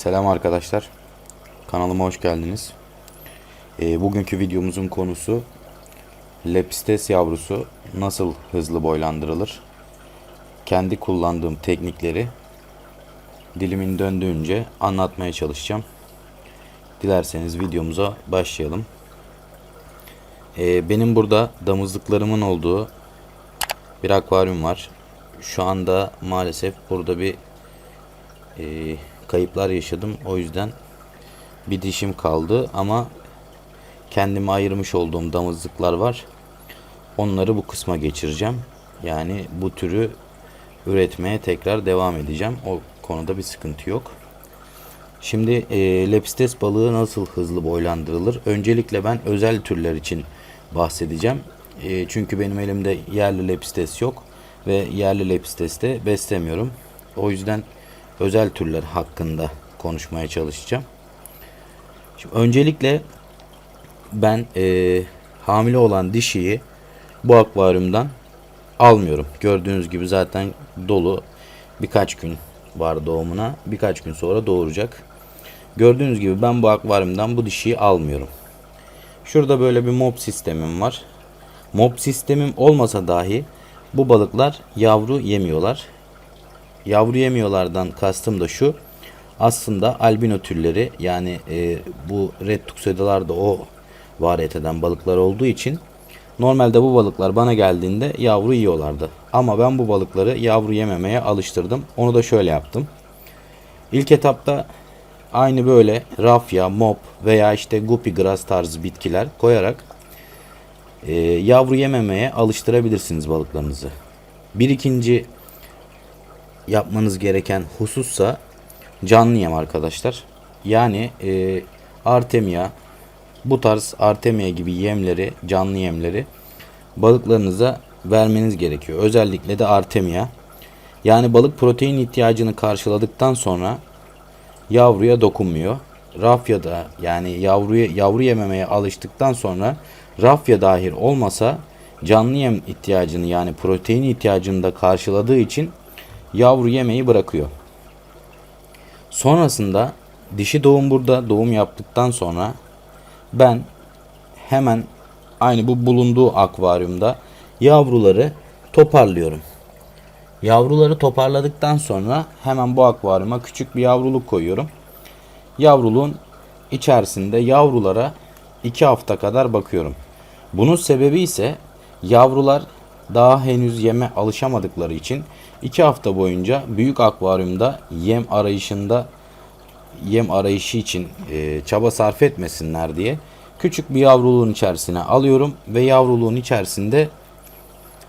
Selam arkadaşlar. Kanalıma hoş geldiniz. Ee, bugünkü videomuzun konusu Lepistes yavrusu nasıl hızlı boylandırılır? Kendi kullandığım teknikleri dilimin döndüğünce anlatmaya çalışacağım. Dilerseniz videomuza başlayalım. Ee, benim burada damızlıklarımın olduğu bir akvaryum var. Şu anda maalesef burada bir e, kayıplar yaşadım. O yüzden bir dişim kaldı ama kendime ayırmış olduğum damızlıklar var. Onları bu kısma geçireceğim. Yani bu türü üretmeye tekrar devam edeceğim. O konuda bir sıkıntı yok. Şimdi e, lepistes balığı nasıl hızlı boylandırılır? Öncelikle ben özel türler için bahsedeceğim. E, çünkü benim elimde yerli lepistes yok ve yerli lepistes de beslemiyorum. O yüzden özel türler hakkında konuşmaya çalışacağım. Şimdi öncelikle ben e, hamile olan dişiyi bu akvaryumdan almıyorum. Gördüğünüz gibi zaten dolu birkaç gün var doğumuna. Birkaç gün sonra doğuracak. Gördüğünüz gibi ben bu akvaryumdan bu dişiyi almıyorum. Şurada böyle bir mob sistemim var. Mob sistemim olmasa dahi bu balıklar yavru yemiyorlar. Yavru yemiyorlardan kastım da şu. Aslında albino türleri yani e, bu red tuxedo'lar da o variyeteden balıklar olduğu için normalde bu balıklar bana geldiğinde yavru yiyorlardı. Ama ben bu balıkları yavru yememeye alıştırdım. Onu da şöyle yaptım. İlk etapta aynı böyle rafya, mop veya işte guppy grass tarzı bitkiler koyarak e, yavru yememeye alıştırabilirsiniz balıklarınızı. Bir ikinci yapmanız gereken husussa canlı yem arkadaşlar. Yani e, artemia bu tarz artemia gibi yemleri, canlı yemleri balıklarınıza vermeniz gerekiyor. Özellikle de artemia. Yani balık protein ihtiyacını karşıladıktan sonra yavruya dokunmuyor. Rafyada yani yavruya yavru yememeye alıştıktan sonra rafya dahil olmasa canlı yem ihtiyacını yani protein ihtiyacını da karşıladığı için yavru yemeyi bırakıyor. Sonrasında dişi doğum burada doğum yaptıktan sonra ben hemen aynı bu bulunduğu akvaryumda yavruları toparlıyorum. Yavruları toparladıktan sonra hemen bu akvaryuma küçük bir yavruluk koyuyorum. Yavruluğun içerisinde yavrulara 2 hafta kadar bakıyorum. Bunun sebebi ise yavrular daha henüz yeme alışamadıkları için 2 hafta boyunca büyük akvaryumda yem arayışında yem arayışı için e, çaba sarf etmesinler diye küçük bir yavruluğun içerisine alıyorum ve yavruluğun içerisinde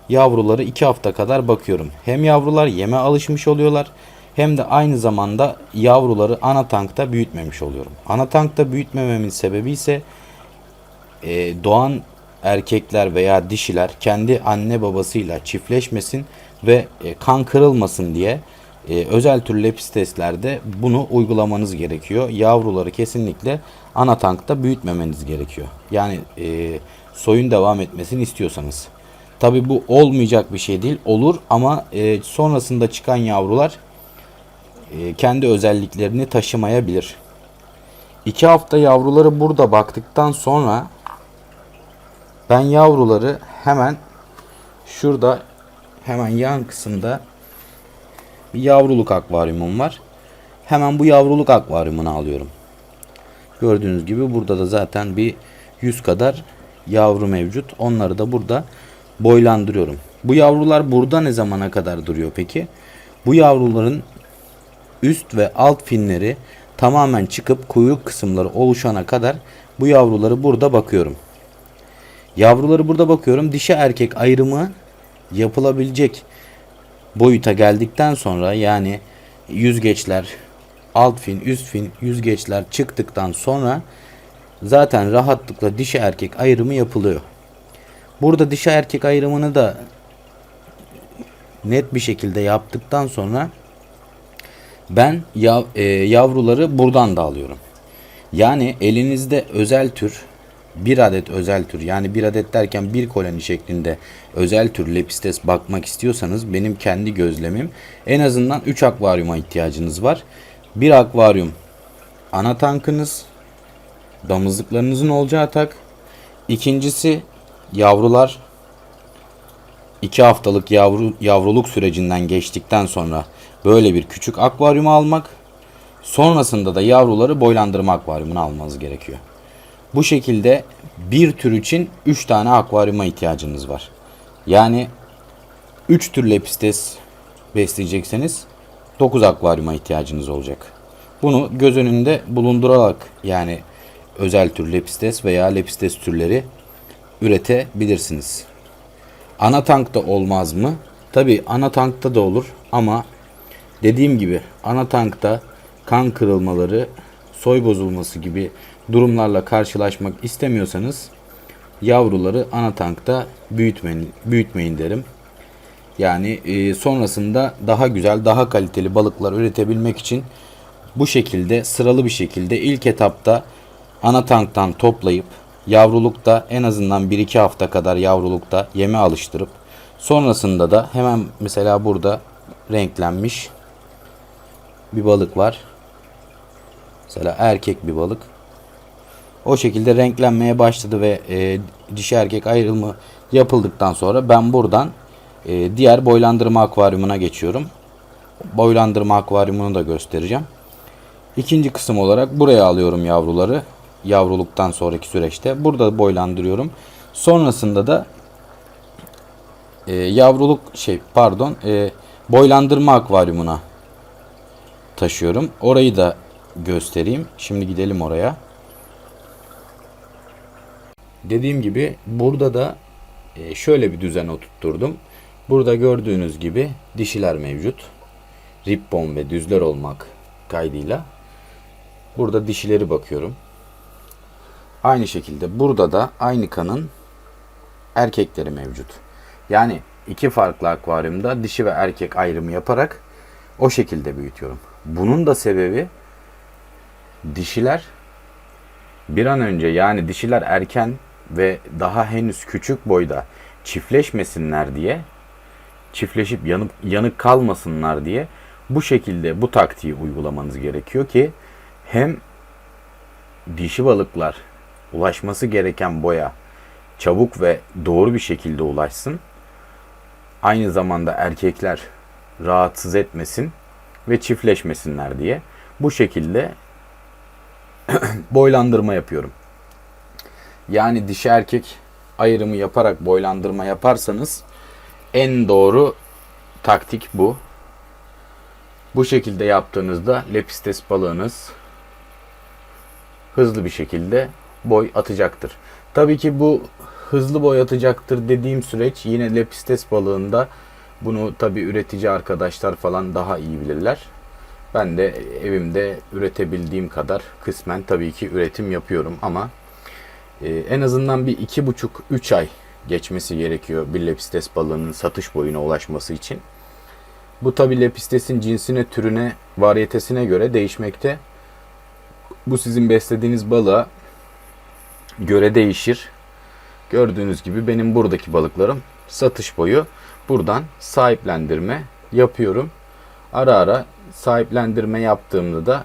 yavruları 2 hafta kadar bakıyorum. Hem yavrular yeme alışmış oluyorlar hem de aynı zamanda yavruları ana tankta büyütmemiş oluyorum. Ana tankta büyütmememin sebebi ise e, doğan erkekler veya dişiler kendi anne babasıyla çiftleşmesin ve e, kan kırılmasın diye e, özel tür lepisteslerde bunu uygulamanız gerekiyor. Yavruları kesinlikle ana tankta büyütmemeniz gerekiyor. Yani e, soyun devam etmesini istiyorsanız. Tabi bu olmayacak bir şey değil. Olur ama sonrasında çıkan yavrular kendi özelliklerini taşımayabilir. 2 hafta yavruları burada baktıktan sonra ben yavruları hemen şurada hemen yan kısımda bir yavruluk akvaryumum var. Hemen bu yavruluk akvaryumunu alıyorum. Gördüğünüz gibi burada da zaten bir 100 kadar yavru mevcut. Onları da burada boylandırıyorum. Bu yavrular burada ne zamana kadar duruyor peki? Bu yavruların üst ve alt finleri tamamen çıkıp kuyruk kısımları oluşana kadar bu yavruları burada bakıyorum. Yavruları burada bakıyorum. Dişi erkek ayrımı yapılabilecek boyuta geldikten sonra yani yüzgeçler, alt fin, üst fin, yüzgeçler çıktıktan sonra zaten rahatlıkla dişi erkek ayrımı yapılıyor. Burada dişi erkek ayrımını da net bir şekilde yaptıktan sonra ben e, yavruları buradan da alıyorum. Yani elinizde özel tür bir adet özel tür yani bir adet derken bir koloni şeklinde özel tür lepistes bakmak istiyorsanız benim kendi gözlemim en azından 3 akvaryuma ihtiyacınız var. Bir akvaryum ana tankınız. Damızlıklarınızın olacağı tak. İkincisi yavrular 2 haftalık yavru yavruluk sürecinden geçtikten sonra böyle bir küçük akvaryuma almak. Sonrasında da yavruları boylandırma akvaryumuna almanız gerekiyor. Bu şekilde bir tür için 3 tane akvaryuma ihtiyacınız var. Yani 3 tür lepistes besleyecekseniz 9 akvaryuma ihtiyacınız olacak. Bunu göz önünde bulundurarak yani özel tür lepistes veya lepistes türleri üretebilirsiniz. Ana tankta olmaz mı? Tabi ana tankta da olur ama dediğim gibi ana tankta kan kırılmaları, soy bozulması gibi durumlarla karşılaşmak istemiyorsanız yavruları ana tankta büyütmeyin, büyütmeyin derim. Yani e, sonrasında daha güzel, daha kaliteli balıklar üretebilmek için bu şekilde sıralı bir şekilde ilk etapta ana tanktan toplayıp yavrulukta en azından 1-2 hafta kadar yavrulukta yeme alıştırıp sonrasında da hemen mesela burada renklenmiş bir balık var. Mesela erkek bir balık. O şekilde renklenmeye başladı ve e, dişi erkek ayrılımı yapıldıktan sonra ben buradan e, diğer boylandırma akvaryumuna geçiyorum. Boylandırma akvaryumunu da göstereceğim. İkinci kısım olarak buraya alıyorum yavruları. Yavruluktan sonraki süreçte. Burada boylandırıyorum. Sonrasında da e, yavruluk şey pardon e, boylandırma akvaryumuna taşıyorum. Orayı da göstereyim. Şimdi gidelim oraya. Dediğim gibi burada da e, şöyle bir düzen oturtturdum. Burada gördüğünüz gibi dişiler mevcut. Ribbon ve düzler olmak kaydıyla. Burada dişileri bakıyorum. Aynı şekilde burada da aynı kanın erkekleri mevcut. Yani iki farklı akvaryumda dişi ve erkek ayrımı yaparak o şekilde büyütüyorum. Bunun da sebebi dişiler bir an önce yani dişiler erken ve daha henüz küçük boyda çiftleşmesinler diye çiftleşip yanıp yanık kalmasınlar diye bu şekilde bu taktiği uygulamanız gerekiyor ki hem dişi balıklar ulaşması gereken boya çabuk ve doğru bir şekilde ulaşsın. Aynı zamanda erkekler rahatsız etmesin ve çiftleşmesinler diye bu şekilde boylandırma yapıyorum. Yani dişi erkek ayrımı yaparak boylandırma yaparsanız en doğru taktik bu. Bu şekilde yaptığınızda lepistes balığınız hızlı bir şekilde boy atacaktır. Tabii ki bu hızlı boy atacaktır dediğim süreç yine lepistes balığında bunu tabii üretici arkadaşlar falan daha iyi bilirler. Ben de evimde üretebildiğim kadar kısmen tabii ki üretim yapıyorum ama en azından bir iki buçuk üç ay geçmesi gerekiyor bir lepistes balığının satış boyuna ulaşması için. Bu tabi lepistesin cinsine, türüne, variyetesine göre değişmekte. Bu sizin beslediğiniz balığa göre değişir. Gördüğünüz gibi benim buradaki balıklarım satış boyu. Buradan sahiplendirme yapıyorum. Ara ara sahiplendirme yaptığımda da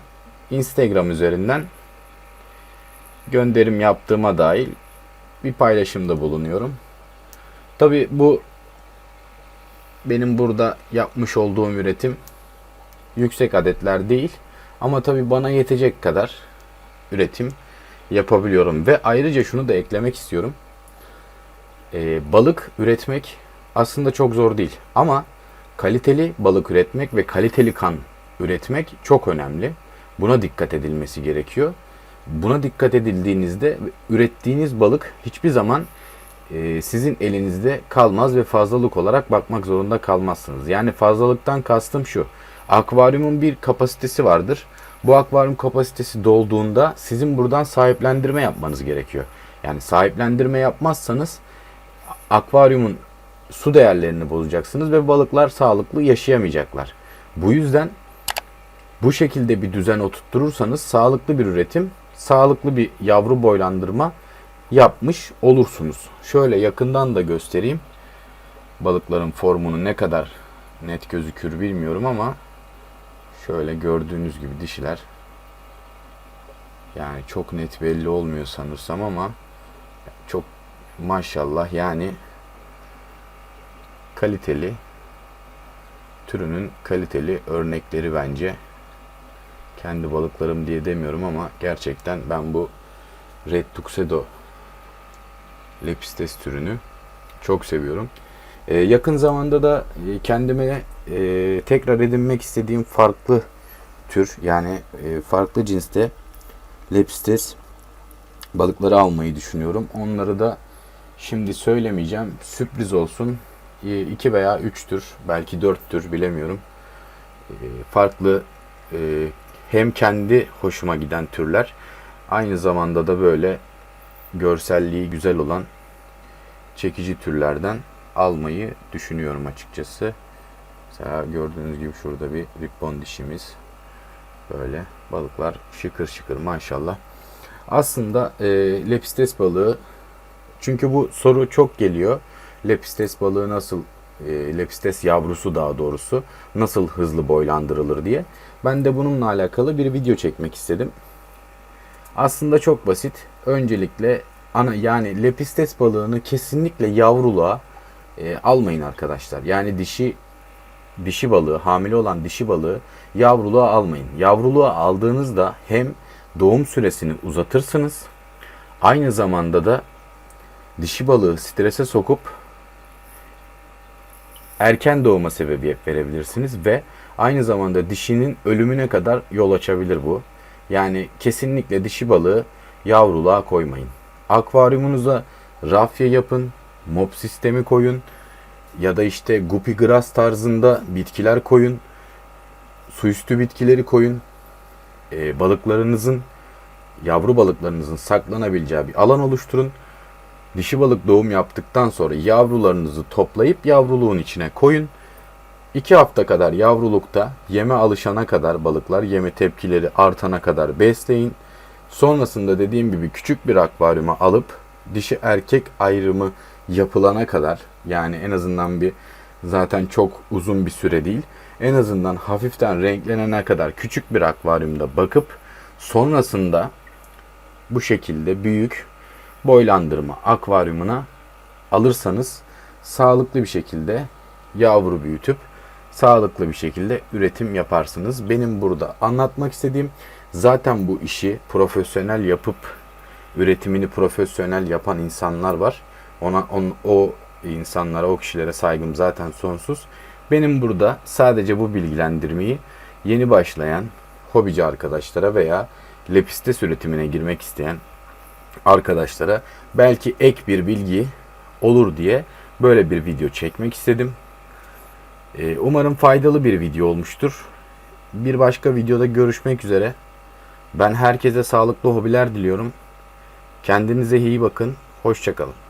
Instagram üzerinden gönderim yaptığıma dahil bir paylaşımda bulunuyorum. Tabi bu benim burada yapmış olduğum üretim yüksek adetler değil. Ama tabi bana yetecek kadar üretim yapabiliyorum. Ve ayrıca şunu da eklemek istiyorum. Ee, balık üretmek aslında çok zor değil. Ama kaliteli balık üretmek ve kaliteli kan üretmek çok önemli. Buna dikkat edilmesi gerekiyor. Buna dikkat edildiğinizde ürettiğiniz balık hiçbir zaman e, sizin elinizde kalmaz ve fazlalık olarak bakmak zorunda kalmazsınız. Yani fazlalıktan kastım şu. Akvaryumun bir kapasitesi vardır. Bu akvaryum kapasitesi dolduğunda sizin buradan sahiplendirme yapmanız gerekiyor. Yani sahiplendirme yapmazsanız akvaryumun su değerlerini bozacaksınız ve balıklar sağlıklı yaşayamayacaklar. Bu yüzden bu şekilde bir düzen oturturursanız sağlıklı bir üretim, sağlıklı bir yavru boylandırma yapmış olursunuz. Şöyle yakından da göstereyim. Balıkların formunu ne kadar net gözükür bilmiyorum ama şöyle gördüğünüz gibi dişiler Yani çok net belli olmuyor sanırsam ama çok maşallah yani kaliteli türünün kaliteli örnekleri bence. Kendi balıklarım diye demiyorum ama gerçekten ben bu Red Tuxedo Lepistes türünü çok seviyorum. Ee, yakın zamanda da e, kendime e, tekrar edinmek istediğim farklı tür yani e, farklı cinste Lepistes balıkları almayı düşünüyorum. Onları da şimdi söylemeyeceğim. Sürpriz olsun. 2 veya 3 tür, belki 4 tür bilemiyorum. E, farklı e, hem kendi hoşuma giden türler, aynı zamanda da böyle görselliği güzel olan çekici türlerden almayı düşünüyorum açıkçası. Mesela gördüğünüz gibi şurada bir ribbon dişimiz. Böyle balıklar şıkır şıkır maşallah. Aslında e, lepistes balığı çünkü bu soru çok geliyor. Lepistes balığı nasıl e, lepistes yavrusu daha doğrusu nasıl hızlı boylandırılır diye. Ben de bununla alakalı bir video çekmek istedim. Aslında çok basit. Öncelikle ana yani lepistes balığını kesinlikle yavruluğa e, almayın arkadaşlar. Yani dişi dişi balığı, hamile olan dişi balığı yavruluğa almayın. Yavruluğa aldığınızda hem doğum süresini uzatırsınız. Aynı zamanda da dişi balığı strese sokup erken doğuma sebebiyet verebilirsiniz ve aynı zamanda dişinin ölümüne kadar yol açabilir bu. Yani kesinlikle dişi balığı yavruluğa koymayın. Akvaryumunuza rafya yapın, mop sistemi koyun ya da işte guppy grass tarzında bitkiler koyun. Su üstü bitkileri koyun. Ee, balıklarınızın, yavru balıklarınızın saklanabileceği bir alan oluşturun. Dişi balık doğum yaptıktan sonra yavrularınızı toplayıp yavruluğun içine koyun. 2 hafta kadar yavrulukta yeme alışana kadar balıklar yeme tepkileri artana kadar besleyin. Sonrasında dediğim gibi küçük bir akvaryuma alıp dişi erkek ayrımı yapılana kadar yani en azından bir zaten çok uzun bir süre değil. En azından hafiften renklenene kadar küçük bir akvaryumda bakıp sonrasında bu şekilde büyük boylandırma akvaryumuna alırsanız sağlıklı bir şekilde yavru büyütüp sağlıklı bir şekilde üretim yaparsınız. Benim burada anlatmak istediğim zaten bu işi profesyonel yapıp üretimini profesyonel yapan insanlar var. Ona on, o insanlara, o kişilere saygım zaten sonsuz. Benim burada sadece bu bilgilendirmeyi yeni başlayan hobici arkadaşlara veya lepistes üretimine girmek isteyen arkadaşlara belki ek bir bilgi olur diye böyle bir video çekmek istedim. Ee, umarım faydalı bir video olmuştur. Bir başka videoda görüşmek üzere. Ben herkese sağlıklı hobiler diliyorum. Kendinize iyi bakın. Hoşçakalın.